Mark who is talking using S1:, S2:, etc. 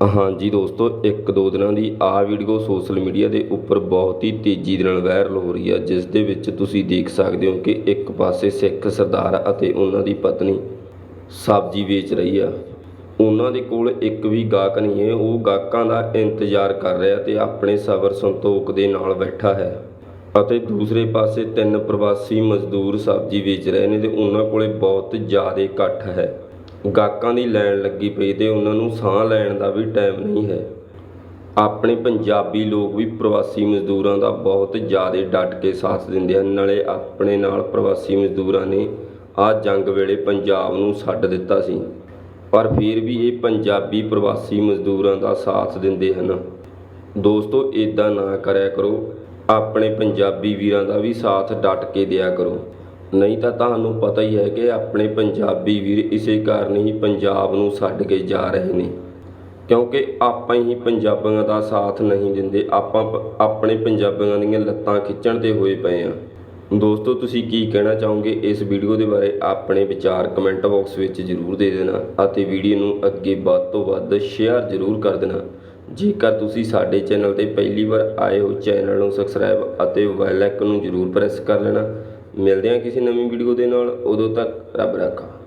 S1: ਹਾਂਜੀ ਦੋਸਤੋ, ਇੱਕ ਦੋ ਦਿਨਾਂ ਦੀ ਆਹ ਵੀਡੀਓ ਸੋਸ਼ਲ ਮੀਡੀਆ ਦੇ ਉੱਪਰ ਬਹੁਤ ਹੀ ਤੇਜ਼ੀ ਦੇ ਨਾਲ ਵਾਇਰਲ ਹੋ ਰਹੀ ਹੈ ਜਿਸ ਦੇ ਵਿੱਚ ਤੁਸੀਂ ਦੇਖ ਸਕਦੇ ਹੋ ਕਿ ਇੱਕ ਪਾਸੇ ਸਿੱਖ ਸਰਦਾਰ ਅਤੇ ਉਹਨਾਂ ਦੀ ਪਤਨੀ ਸਬਜ਼ੀ ਵੇਚ ਰਹੀ ਆ। ਉਹਨਾਂ ਦੇ ਕੋਲ ਇੱਕ ਵੀ ਗਾਹਕ ਨਹੀਂ ਹੈ, ਉਹ ਗਾਹਕਾਂ ਦਾ ਇੰਤਜ਼ਾਰ ਕਰ ਰਿਹਾ ਤੇ ਆਪਣੇ ਸਬਰ ਸੰਤੋਖ ਦੇ ਨਾਲ ਬੈਠਾ ਹੈ। ਅਤੇ ਦੂਸਰੇ ਪਾਸੇ ਤਿੰਨ ਪ੍ਰਵਾਸੀ ਮਜ਼ਦੂਰ ਸਬਜ਼ੀ ਵੇਚ ਰਹੇ ਨੇ ਤੇ ਉਹਨਾਂ ਕੋਲੇ ਬਹੁਤ ਜ਼ਿਆਦਾ ਇਕੱਠ ਹੈ। ਗਾਹਕਾਂ ਦੀ ਲਾਈਨ ਲੱਗੀ ਪਈ ਅਤੇ ਉਹਨਾਂ ਨੂੰ ਸਾਹ ਲੈਣ ਦਾ ਵੀ ਟਾਈਮ ਨਹੀਂ ਹੈ। ਆਪਣੇ ਪੰਜਾਬੀ ਲੋਕ ਵੀ ਪ੍ਰਵਾਸੀ ਮਜ਼ਦੂਰਾਂ ਦਾ ਬਹੁਤ ਜ਼ਿਆਦਾ ਡਟ ਕੇ ਸਾਥ ਦਿੰਦੇ ਹਨ। ਨਾਲੇ ਆਪਣੇ ਨਾਲ ਪ੍ਰਵਾਸੀ ਮਜ਼ਦੂਰਾਂ ਨੇ ਆਹ ਜੰਗ ਵੇਲੇ ਪੰਜਾਬ ਨੂੰ ਛੱਡ ਦਿੱਤਾ ਸੀ। ਪਰ ਫਿਰ ਵੀ ਇਹ ਪੰਜਾਬੀ ਪ੍ਰਵਾਸੀ ਮਜ਼ਦੂਰਾਂ ਦਾ ਸਾਥ ਦਿੰਦੇ ਹਨ। ਦੋਸਤੋ ਇੱਦਾਂ ਨਾ ਕਰਿਆ ਕਰੋ। ਆਪਣੇ ਪੰਜਾਬੀ ਵੀਰਾਂ ਦਾ ਵੀ ਸਾਥ ਡਟ ਕੇ ਦਿਆ ਕਰੋ। ਨਹੀਂ ਤਾਂ ਤੁਹਾਨੂੰ ਪਤਾ ਹੀ ਹੈ ਕਿ ਆਪਣੇ ਪੰਜਾਬੀ ਵੀਰ ਇਸੇ ਕਾਰਨ ਹੀ ਪੰਜਾਬ ਨੂੰ ਛੱਡ ਕੇ ਜਾ ਰਹੇ ਨੇ। ਕਿਉਂਕਿ ਆਪਾਂ ਹੀ ਪੰਜਾਬੀਆਂ ਦਾ ਸਾਥ ਨਹੀਂ ਦਿੰਦੇ, ਆਪਾਂ ਪ- ਆਪਣੇ ਪੰਜਾਬੀਆਂ ਦੀਆਂ ਲੱਤਾਂ ਖਿੱਚਣ ਤੇ ਹੋਏ ਪਏ ਆ ਦੋਸਤੋ, ਤੁਸੀਂ ਕੀ ਕਹਿਣਾ ਚਾਹੋਗੇ? ਇਸ ਵੀਡੀਓ ਦੇ ਬਾਰੇ ਆਪਣੇ ਵਿਚਾਰ ਕਮੈਂਟ ਬਾਕਸ ਵਿੱਚ ਜ਼ਰੂਰ ਦੇ ਦੇਣਾ ਅਤੇ ਵੀਡੀਓ ਨੂੰ ਅੱਗੇ ਵੱਧ ਤੋਂ ਵੱਧ ਸ਼ੇਅਰ ਜ਼ਰੂਰ ਕਰ ਦੇਣਾ। ਜੇਕਰ ਤੁਸੀਂ ਸਾਡੇ ਚੈਨਲ ਤੇ ਪਹਿਲੀ ਵਾਰ ਆਏ ਹੋ, ਚੈਨਲ ਨੂੰ ਸਬਸਕ੍ਰਾਈਬ ਅਤੇ ਬੈਲ ਆਈਕਨ ਨੂੰ ਜ਼ਰੂਰ ਪ੍ਰੈਸ ਕਰ ਲੈਣਾ। ਮਿਲਦੇ ਹਾਂ ਕਿਸੇ ਨਵੀਂ ਵੀਡੀਓ ਦੇ ਨਾਲ। ਉਦੋਂ ਤੱਕ ਰੱਬ ਰਾਖਾ।